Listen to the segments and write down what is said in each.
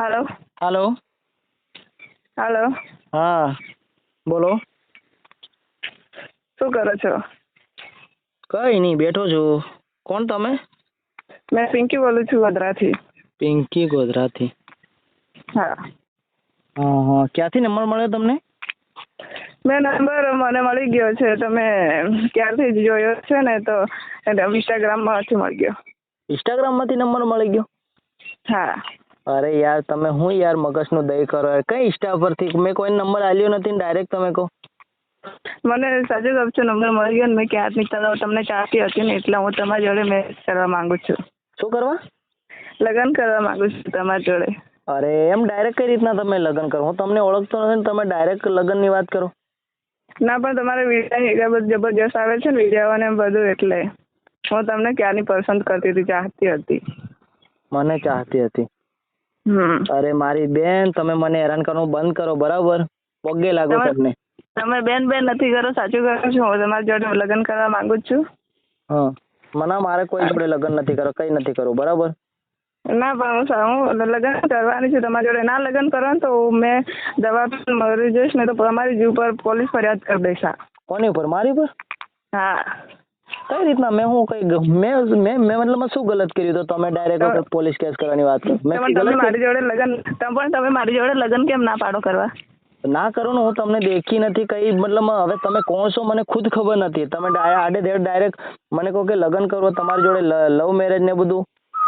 હાલો. Hello. હાલો. હા બોલો. શું કરો છો? કઈ નહીં બેઠો છું. કોણ તમે? મેં પિંકી બોલું છું ગોધરાથી. પિંકી ગોધરાથી. હા. હા હા. ક્યાંથી નંબર મળ્યો તમને? મેં નંબર મને મળી ગયો છે. તમે ક્યારથી જ જોયો છે ને તો ઇન્સ્ટાગ્રામમાંથી મળી ગયો. ઇન્સ્ટાગ્રામમાંથી નંબર મળી ગયો? હા. અરે યાર તમે હું યાર મગજનું દહીં કરો? યાર કઈ ઇન્સ્ટા પરથી? મેં કોઈ નંબર આલ્યો નથી ને ડાયરેક્ટ તમે કહો. મને સાચું છું નંબર મળી ગયો ને મેં ક્યારની તરફ તમને ચાહતી હતી ને એટલે હું તમારી જોડે મેરેજ કરવા માંગુ છું. શું કરવા? લગ્ન કરવા માંગુ છું તમારી જોડે. અરે એમ ડાયરેક્ટ કઈ રીતના તમે લગ્ન કરો? હું તમને ઓળખતો નથી ને તમે ડાયરેક્ટ લગ્નની વાત કરો. ના પણ તમારે વીડિયો બધું જબરજસ્ત આવે છે ને વીડિયો ને બધું એટલે. હું તમને ક્યારની પસંદ કરતી હતી ચાહતી હતી? મને ચાહતી હતી. અરે મારી બેન તમે મને હેરાન કરવાનું બંધ કરો બરાબર? પગે લાગો તમે- તમને. તમે બેન બેન નથી કરો સાચું કરો છો? હું તમારી જોડે લગ્ન કરવા માંગુ જ છું. હા. મને મારે કોઈ જોડે લગ્ન નથી કરો કઈ નથી કરવું બરાબર? ના પણ હું લગ્ન કરવાની છું તમારી જોડે ના લગ્ન કરો ને તો મેં દવા મરી જઈશ ને તો તમારી જીવ પર પોલીસ ફરિયાદ કરી દઈશ કોની ઉપર? મારી ઉપર? હા. કઈ રીતના? મેં હું કઈ મેં મેં મેં મતલબ શું ગલત કર્યું? તો તમે ડાયરેક્ટ પોલીસ કેસ કરવાની વાત કરો. મેં તમે મારી જોડે લગન તમે પણ તમે મારી જોડે લગન કેમ ના પાડો કરવા? ના કરો ને હું તમને દેખી નથી કઈ મતલબ હવે તમે કોણ છો મને ખુદ ખબર નથી. તમે આડે ધેડ ડાયરેક્ટ મને કહો કે લગ્ન કરો તમારી જોડે લવ મેરેજ ને બધું.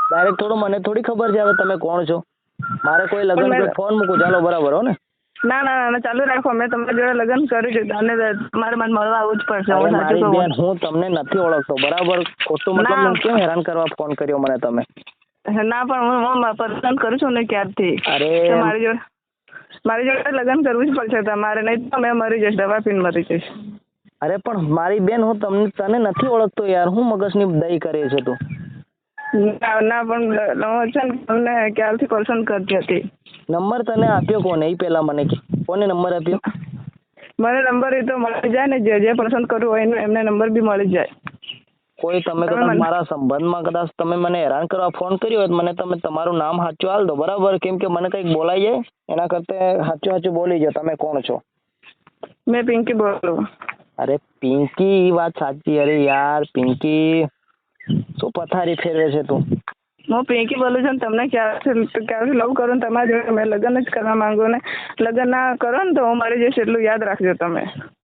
ડાયરેક્ટ થોડું મને થોડી ખબર છે હવે તમે કોણ છો? મારે કોઈ લગન ફોન મૂકું ચાલો બરાબર હો ને? ના ના ના ચાલુ રાખો. મેં તમારી જોડે લગ્ન કર્યું છે. અને તમારે મને મળવા આવવું જ પડશે. હું સાચું કહું? હું તમને નથી ઓળખતો. બરાબર? ખોટું મતલબ કેમ હેરાન કરવા ફોન કર્યો મને તમે? ના પણ હું પસંદ કરું છું ને ક્યારથી? અરે મારી જોડે મારી જોડે લગ્ન કરવું જ પડશે તમારે. નહીં તો મેં મરી જઈશ દવા પીને મરી જઈશ. અરે પણ મારી બેન હું તમને તને નથી ઓળખતો યાર. હું મગજની દઈ કરે છે તું. ના ના પણ લ- છે ને તમને ક્યારથી પસંદ કરતી હતી. નંબર તને આપ્યો કોને? એ પહેલા મને કોને નંબર આપ્યો? મને નંબર એ તો મળી જાય ને જે જે પસંદ કરવું હોય એમને નંબર બી મળી જાય. કોઈ તમે કદાચ મારા સંબંધમાં કદાચ તમે મને હેરાન કરવા ફોન કર્યો હોય મને તમે તમારું નામ સાચું હાલ દો બરાબર? કેમ કે મને કંઈક બોલાઈ જાય એના કરતાં સાચું સાચું બોલી જાઓ. તમે કોણ છો? મેં પિંકી બોલું. અરે પિંકી વાત સાચી. અરે યાર પિંકી. શું પથારી ફેરવે છે તું. હું પિંકી બોલું છું ને તમને ક્યારથી ક્યારથી લવ કરું ને તમારા જોડે. મેં લગ્ન જ કરવા માંગુ ને. લગ્ન ના કરો ને તો હું મારી જઈશ એટલું યાદ રાખજો તમે.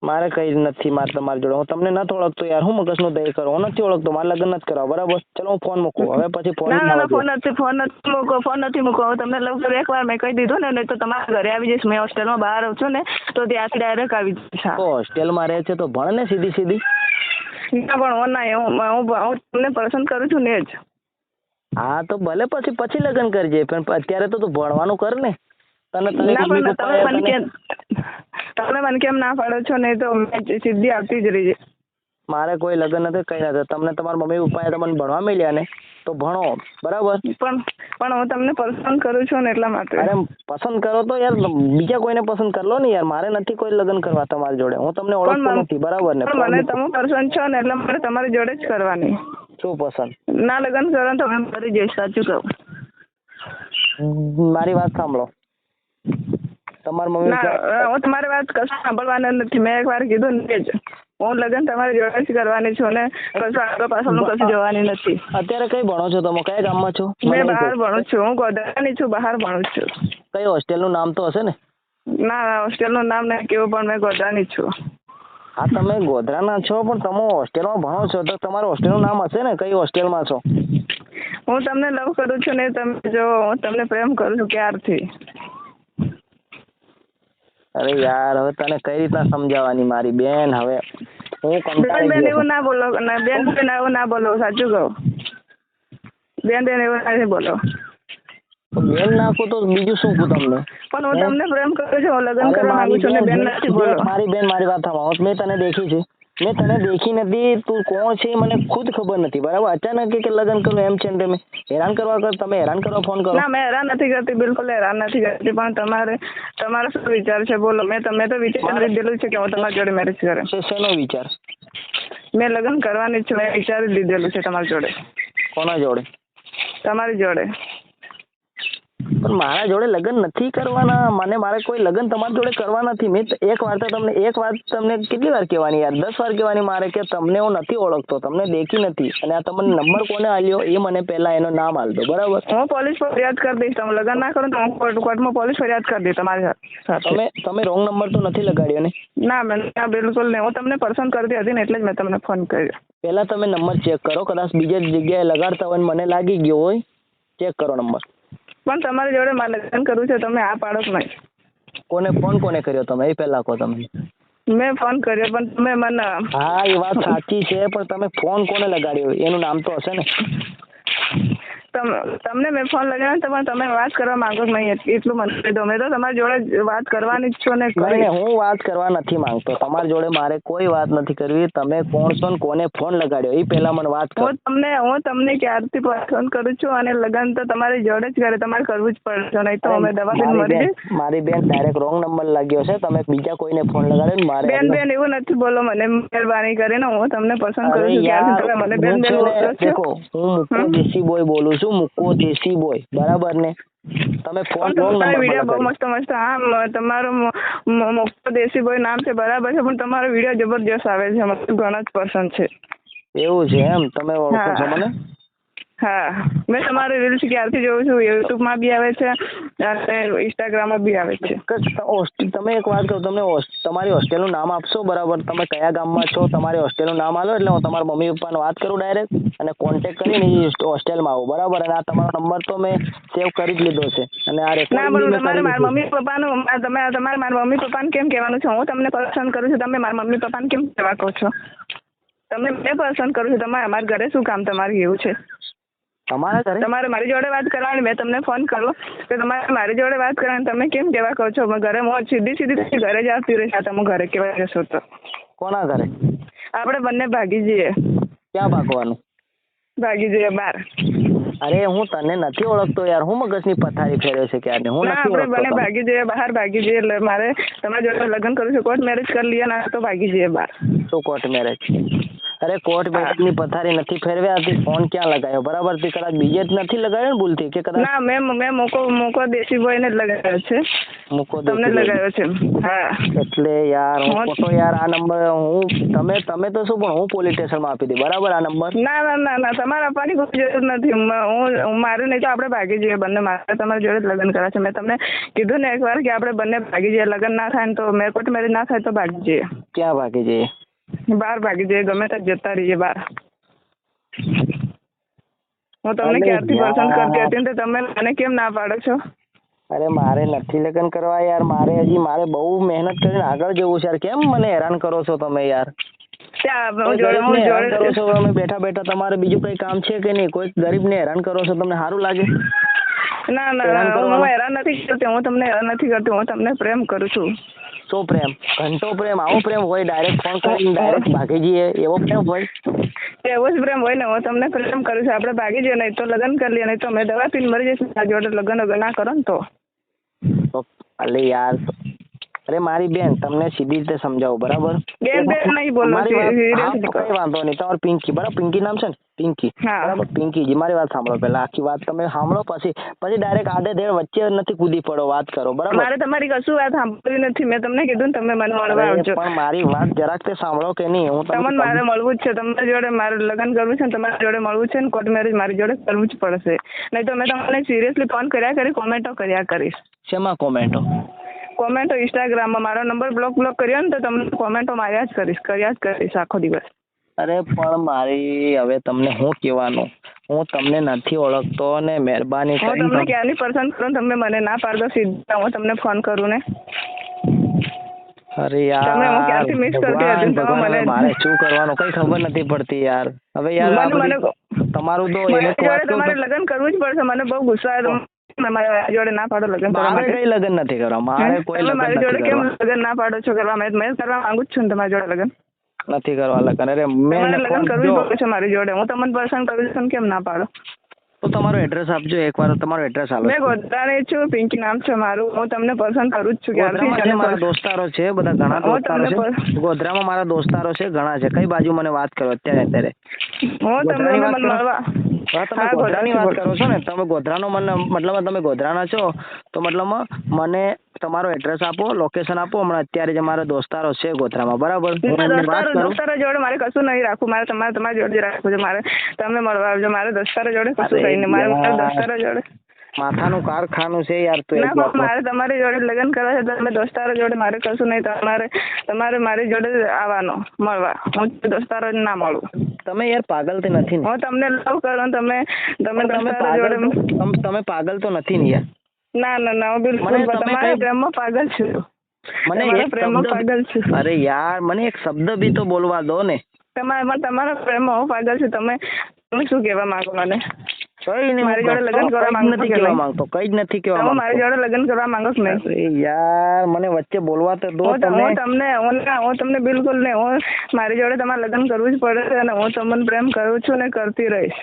મારે કઈ નથી મારે તમારી જોડે. હું તમને નથી ઓળખતો યાર. હું મગજનું દય કરો. હું નથી ઓળખતો. મારે લગ્ન નથી કરવા બરાબર? ચલો હું ફોન મૂકું. હવે પછી ફોન ના ના ફોન નથી ફોન નથી મૂકો ફોન નથી મૂકો હું તમને લવ કરું. એકવાર મેં કહી દીધું ને નહીં તો તમારા ઘરે આવી જઈશ. મેં હોસ્ટેલમાં બહાર રહું છું ને તો ત્યાંથી ડાયરેક્ટ આવી જઈશ. હોસ્ટેલમાં રહે છે તો ભણ ને સીધી સીધી ના પણ હું ના હું હું તમને પસંદ કરું છું ને જ. હા તો ભલે પછી પછી લગ્ન કરજે પણ અત્યારે તો તું ભણવાનું કર ને. તને તને તમે મને કેમ તમે મને કેમ ના પાડો છો નહીં તો મેં સીધી આવતી જ રહી મારે કોઈ લગ્ન નથી કઈ નથી તમને તમારા મમ્મી પપ્પાએ તમને ભણવા મળ્યા ને તો ભણો બરાબર? પણ પણ હું તમને પસંદ કરું છું ને એટલા માટે. અરે પસંદ કરો તો યાર બીજા કોઈને પસંદ કરી લો ને યાર. મારે નથી કોઈ લગ્ન કરવા તમારી જોડે. હું તમને ઓળખતો નથી બરાબર ને? મને તમે પસંદ છો ને એટલે મારે તમારી જોડે જ કરવાની. શું પસંદ? ના લગ્ન કરો તો મેં કરી જઈશ સાચું કહું. મારી વાત સાંભળો. તમારા મમ્મી ના હું તમારી વાત કશું સાંભળવાના નથી. મેં એકવાર કીધું ને જ. હું લગ્ન તમારી જોડે જ કરવાની છું ને કશું આગળ પાછળનું કશું જોવાની નથી. અત્યારે કઈ ભણો છો તમે? કયા ગામમાં છો? મેં બહાર ભણું છું હું ગોધરાની છું બહાર ભણું છું. કઈ હોસ્ટેલનું નામ તો હશે ને? ના ના હોસ્ટેલનું નામ નહીં કેવું પણ મેં ગોધરાની છું. હા તમે ગોધરાના છો પણ તમે હોસ્ટેલમાં ભણો છો તો તમારું હોસ્ટેલનું નામ હશે ને? કઈ હોસ્ટેલમાં છો? હું તમને લવ કરું છું ને તમે જો હું તમને પ્રેમ કરું છું ક્યારથી? અરે યાર હવે તને કઈ રીતના સમજાવવાની મારી બેન? હવે હું કંટાળી બેન એવું ના બોલો બેન બેન એવું ના બોલો સાચું કહું. બેન બેન એવું ના બોલો. બેન નાખો તો બીજું શું કહું તમને? પણ હું તમને પ્રેમ કરું છું લગ્ન કરવા માંગુ છું ને બેન, નથી બોલો. મારી બેન મારી વાત સાંભળો મેં તને દેખી છે. મેં તને દેખી નથી તું કોણ છે એ મને ખુદ ખબર નથી બરાબર? અચાનક કે લગ્ન કરો એમ છે ને તમે? હેરાન કરવા કર તમે હેરાન કરવા ફોન કરો. ના મેં હેરાન નથી કરતી બિલકુલ હેરાન નથી કરતી પણ તમારે તમારો શું વિચાર છે? બોલો મેં તમે તો વિચાર કરી લીધેલું છે કે હું તમારી જોડે મેરેજ કરે. શે- શેનો વિચાર? મેં લગ્ન કરવાની જ છું મેં વિચારી લીધેલું છે તમારી જોડે. કોના જોડે? તમારી જોડે. પણ મારા જોડે લગ્ન નથી કરવાના. મને મારે કોઈ લગ્ન તમારી જોડે કરવા નથી. મેં એક વાર તો તમને એક વાત તમને કેટલી વાર કહેવાની યાર? દસ વાર કહેવાની મારે કે તમને હું નથી ઓળખતો તમને દેખી નથી. અને આ તમને નંબર કોને આલ્યો એ મને પહેલા એનો નામ આલતો બરાબર? હું પોલીસ ફરિયાદ કરી દઈશ. તમે લગ્ન ના કરો તો હું કોર્ટ- કોર્ટમાં પોલીસ ફરિયાદ કરી દઈશ તમારી સાથે. તમે તમે રોંગ નંબર તો નથી લગાડ્યો ને? ના મેં બિલકુલ નહીં. હું તમને પસંદ કરતી હતી ને એટલે જ મેં તમને ફોન કર્યો. પહેલા તમે નંબર ચેક કરો. કદાચ બીજા જગ્યાએ લગાડતા હોય મને લાગી ગયો હોય ચેક કરો નંબર. પણ તમારી જોડે મારે લગ્ન કરવું છે તમે આ પાડો જ નહીં. કોને ફોન કોને કર્યો તમે? એ પહેલા કહો તમે. મેં ફોન કર્યો પણ તમે મને હા એ વાત સાચી છે પણ તમે ફોન કોને લગાડ્યો? એનું નામ તો હશે ને. તમને મેં ફોન લગાવ્યો ને પણ તમે વાત કરવા માંગો નહીં એટ- એટલું મને કહી મેં તો તમારી જોડે વાત કરવાની જ છો ને હું વાત કરવા નથી માંગતો. તમારી જોડે મારે કોઈ વાત નથી કરવી. તમે કોણ છો ને કોને ફોન લગાડ્યો? એ પહેલા મને વાત કરો. હું તમને હું તમને ક્યારથી ફોન કરું છું અને લગન તો તમારી જોડે જ કરે તમારે કરવું જ પડશે નહીં તો અમે દવા મારી મરી બેન મારી બેન ડાયરેક્ટ રોંગ નંબર લાગ્યો છે. તમે બીજા કોઈને ફોન લગાડ્યો ને મારે બેન બેન એવું નથી બોલો મને. મહેરબાની કરીને હું તમને પસંદ કરું છું. મને બેન બેન બોલો છો હું બોલું છું મુક્કો દેશી બોય બરાબર ને? તમે ફોન રોંગ વીડિયો બહુ મસ્ત મસ્ત હા તમારો મ- મ- દેશી બોય નામ છે બરાબર છે પણ તમારો વીડિયો જબરજસ્ત આવે છે મને ઘણો જ પસંદ છે. એવું છે એમ? તમે ઓળખો છો મને? હા. મેં તમારી રીલ્સ ક્યારથી જોઉં છું? યુટ્યુબમાં બી આવે છે અને ઇન્સ્ટાગ્રામમાં બી આવે છે. તમે એક વાત કહું તમને હોસ- તમારી હોસ્ટેલનું નામ આપશો બરાબર? તમે કયા ગામમાં છો? તમારી હોસ્ટેલનું નામ આલો એટલે હું તમારા મમ્મી પપ્પાને વાત કરું ડાયરેક્ટ અને કોન્ટેક્ટ કરીને હોસ્ટેલમાં આવું બરાબર? અને આ તમારો નંબર તો મેં સેવ કરી જ લીધો છે. અને આ ના રેકોર્ડિંગ તમારે મારા મમ્મી પપ્પાનું તમે તમારે મારા મમ્મી પપ્પાને કેમ કહેવાનું છે? હું તમને પસંદ કરું છું તમે મારા મમ્મી પપ્પાને કેમ કહેવા કહો છો? તમે મેં પસંદ કરું છું તમારે અમારા ઘરે શું કામ તમારે એવું છે? તમારા ઘરે? તમારે મારી જોડે વાત કરવાની મેં તમને ફોન કર્યો કે તમારે મારી જોડે વાત કરવાની તમે કેમ કેવા કહો છો? ઘરે હું સીધી સીધી ઘરે જ આવતી રહીશ આ તમે ઘરે કેવા જશો તો? કોના ઘરે? આપણે બંને ભાગી જઈએ ક્યાં ભાગવાનું? ભાગી જઈએ બહાર અરે હું તને નથી ઓળખતો યાર. હું મગજની પથારી ફેરવે છે ક્યારે હું ના નથી આપણે બંને ઓળખતો તને. ભાગી જઈએ બહાર ભાગી જઈએ એટલે મારે તમારી જોડે લગ્ન કરું છું. કોર્ટ મેરેજ કરી લઈએ ના તો ભાગી જઈએ બહાર તો કોર્ટ મેરેજ અરે કોર્ટ મેરેજની પથારી નથી ફેરવ્યા હતી ફોન ક્યાં લગાયો? બરાબર તે કદાચ બીજે જ નથી લગાવ્યો ને ભૂલથી કે કદાચ ના મેં મેં મોકો મોકો દેશી બોયને જ લગાવ્યો છે. મોકો તમને લગાયો લગાવ્યો છે. હા. એટલે યાર હું ખોટો યાર આ નંબર હું તમે તમે તો શું પણ હું પોલીસ સ્ટેશનમાં આપી દી બરાબર આ નંબર ના ના ના ના તમારે આપવાની કોઈ જરૂર નથી. હું મારે મારું નહીં તો આપણે ભાગી જઈએ બંને મારે તમારી જોડે જ લગ્ન કર્યા છે મેં તમને કીધું ને એકવાર કે આપણે બંને ભાગી જઈએ લગ્ન ના થાય ને તો મેં કોર્ટ મેરેજ ના થાય તો ભાગી જઈએ. ક્યાં ભાગી જઈએ? બહાર ભાગી જઈએ ગમે ત્યાં જતા રહીએ બહાર. હું તમને ક્યારથી પસંદ કરતી હતી ને તો તમે મને કેમ ના પાડો છો? અરે મારે નથી લગ્ન કરવા યાર મારે હજી મારે બહુ મહેનત કરીને આગળ જવું છે યાર. કેમ મને હેરાન કરો છો તમે યાર? કરો છો તમે બેઠા બેઠા તમારે બીજું કઈ કામ છે કે નહીં? કોઈ ગરીબને હેરાન કરો છો તમને સારું લાગે? ના ના ના હું હેરાન નથી કરતી હું તમને હેરાન નથી કરતી હું તમને પ્રેમ કરું છું. શું પ્રેમ? ઘંટો પ્રેમ આવો પ્રેમ હોય ડાયરેક્ટ ફોન કરીને ડાયરેક્ટ ભાગી જઈએ એવો પ્રેમ હોય? એવો જ પ્રેમ હોય ને હું તમને પ્રેમ કરું છું આપણે ભાગી જઈએ નહીં તો લગ્ન કરી લઈએ નહીં તો મેં દવા પીને મરી જઈશું. જોડે લગ્ન ના કરો ને તો તો. અલે યાર અરે મારી બેન તમને સીધી રીતે સમજાવું બરાબર? બેન બેન નહીં બોલો. કઈ વાંધો નહીં તમારું પિંકી બરાબર? પિંકી નામ છે ને? પિંકી. બરાબર? પિંકીજી મારી વાત સાંભળો પહેલા આખી વાત તમે સાંભળો પછી પછી ડાયરેક્ટ આડે ધેડ વચ્ચે નથી કૂદી પડો વાત કરો બરાબર? મારે તમારી કશું વાત સાંભળવી નથી મેં તમને કીધું ને તમે મને મળવા આવજો. પણ મારી વાત જરાક તે સાંભળો કે નહીં હું તમને મારે મળવું જ છે તમારી જોડે મારે લગ્ન કરવું છે ને તમારી જોડે મળવું છે ને કોર્ટ મેરેજ મારી જોડે કરવું જ પડશે. નહીં તો મેં તમને સિરિયસલી ફોન કર્યા કરી કોમેન્ટો કર્યા કરીશ. શેમાં કોમેન્ટો? કોમેન્ટો ઇન્સ્ટાગ્રામમાં. મારો નંબર બ્લોક બ્લોક કર્યો ને તો તમને કોમેન્ટો માર્યા જ કરીશ કર્યા જ કરીશ આખો દિવસ. અરે પણ મારી હવે તમને હું કહેવાનું? હું તમને નથી ઓળખતો ને મહેરબાની કરી તમને ક્યારની પસંદ કરો તમે મને ના પાડો સીધા હું તમને ફોન કરું ને. અરે યાર તમે ક્યારથી miss કરતી હતી ભગવાન, હવે મને- મારે શું કરવાનું? કઈ ખબર નથી પડતી યાર. હવે યાર મને- તમારું તો તમારે તો- લગ્ન કરવું જ પડશે. મને બહુ ગુસ્સો આવે તમે મારી જોડે ના પાડો લગ્ન કરવા માટે. કઈ લગ્ન નથી કરવા? મારે કોઈ લગ્ન મારી જોડે કેમ લગ્ન ના પાડો છો કરવા? મેં મેં કરવા માંગુ છું ને તમારી જોડે લગ્ન. નથી કરવા લગ્ન. અરે મેં લગ્ન ફોન કરવું જ. મારી જોડે. હું તમને પસંદ કરું છું કેમ ના પાડો? તો તમારું એડ્રેસ આપજો એકવાર તમારું એડ્રેસ આપો મેં છું પિંકી નામ છે મારું. હું તમને પસંદ કરું જ છું ગોધરામાં મારા દોસ્તારો છે બધા ઘણા દોસ્તારો છે. ગોધરામાં મારા દોસ્તારો છે ઘણા છે. કઈ બાજુ મને વાત કરો અત્યારે અત્યારે? હું તમને? મળવા હા તમે ગોધરાની વાત કરો છો ને? તમે ગોધરાનો મને મતલબ તમે ગોધરાના છો તો મતલબ મને તમારો એડ્રેસ આપો લોકેશન આપો. હમણાં અત્યારે જે મારા દોસ્તારો છે ગોધરામાં બરાબર? દોસ્તારો જોડે મારે કશું નહીં રાખવું. મારે તમારે તમારી જોડે જ રાખવું છે. મારે તમે મળવા આવજો. મારે દોસ્તારો જોડે કશું નહીં. મારે મારા દોસ્તારો જોડે. માથાનું કારખાનું છે યાર તું ના મારે તમારી જોડે લગ્ન કરવા છે. તમે દોસ્તારો જોડે મારે કશું નહીં. તમારે તમારે મારી જોડે આવવાનો મળવા. હું દોસ્તારો ના મળું. તમે યાર પાગલ તો નથી ને. હું તમને લવ કરું તમે તમે તમે પાગલ જોડે તમે પાગલ તો નથી ને યાર. ના ના ના હું બિલકુલ તમારા પ્રેમમાં પાગલ છું. મને તમારા એક પ્રેમમાં પાગલ છું. અરે યાર મને એક શબ્દ બી તો બોલવા દો ને. તમારા તમારા પ્રેમમાં હું પાગલ છું. તમે તમે શું કહેવા માંગો મને? કઈ નહીં મારી જોડે લગ્ન કરવા કઈ નથી કે માંગતો કઈ જ નથી કહેવા તમે મારી જોડે લગ્ન કરવા માંગો કે નહીં યાર મને વચ્ચે બોલવા તો દો તમે. હું તમને હું ના હું તમને બિલકુલ નહીં હું મારી જોડે તમારે લગ્ન કરવું જ પડે છે અને હું તમને પ્રેમ કરું છું ને કરતી રહીશ.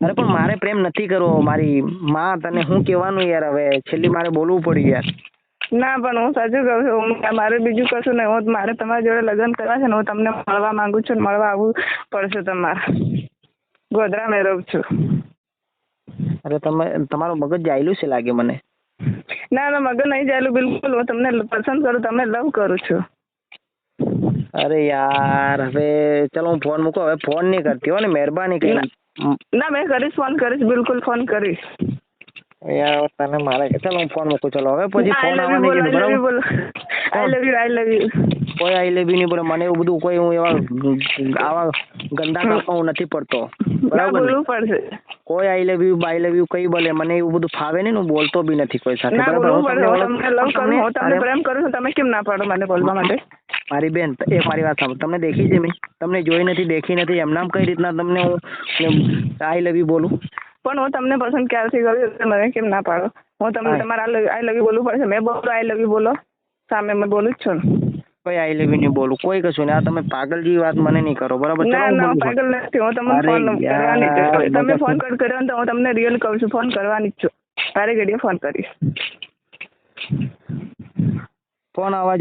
અરે પણ મારે પ્રેમ નથી કરવો મારી માં તને હું કહેવાનું યાર હવે? છેલ્લી મારે બોલવું પડ્યું યાર. ના પણ હું સાચું કહું છું હું- મારે બીજું કશું નહીં હું મારે તમારી જોડે લગ્ન કરવા છે ને હું તમને મળવા માંગુ છું ને મળવા આવવું પડશે તમારે. ગોધરા મેં છું. અરે તમે તમારું મગજ જાયલું છે લાગે મને. ના ના મગજ નહીં જાયલું બિલકુલ. હું તમને પસંદ કરું તમને લવ કરું છું. અરે યાર હવે ચલો હું ફોન મૂકો હવે ફોન નહીં કરતી હો ને મહેરબાની કરી ના મેં કરીશ ફોન કરીશ બિલકુલ ફોન કરીશ. યાર તને મારે ચલો હું ફોન મૂકું ચલો. હવે પછી ફોન આવવાની બરાબર? I love you I love you કોઈ આઈ લેવી નહીં બોલે મને એવું બધું કોઈ હું એવા આવા ગંદા કામમાં હું નથી પડતો. બરાબર પડશે. કોઈ આઈ લેવ યુ બાઈ લેવ યુ કઈ બોલે મને એવું બધું ફાવે નહીં હું બોલતો બી નથી કોઈ સાથે. બરાબર? હું તમને લવ કરું હું તમને પ્રેમ કરું છું તમે કેમ ના પાડો મને બોલવા માટે? મારી બેન એ મારી વાત સાંભળો. તમને દેખી છે મેં? તમને જોઈ નથી દેખી નથી એમ નામ કઈ રીતના તમને હું આઈ લવ યુ બોલું? પણ હું તમને પસંદ ક્યારથી કરું મને કેમ ના પાડો? હું તમને તમારા તમારે આઈ લવ યુ બોલવું પડશે. મેં બોલો આઈ લવ યુ બોલો સામે મેં બોલું જ છું. કોઈ આઈ લવ નહીં બોલું? કોઈ કશું નહીં. આ તમે પાગલ જેવી વાત મને નહીં કરો બરાબર? ના ના પાગલ નથી. હું તમને ફોન કરવાની જ છું. તમે ફોન કટ કર્યો તો હું તમને રિયલ કહું છું. ફોન કરવાની જ છું. તારે ઘડીએ ફોન કરીશ. ફોન આવવા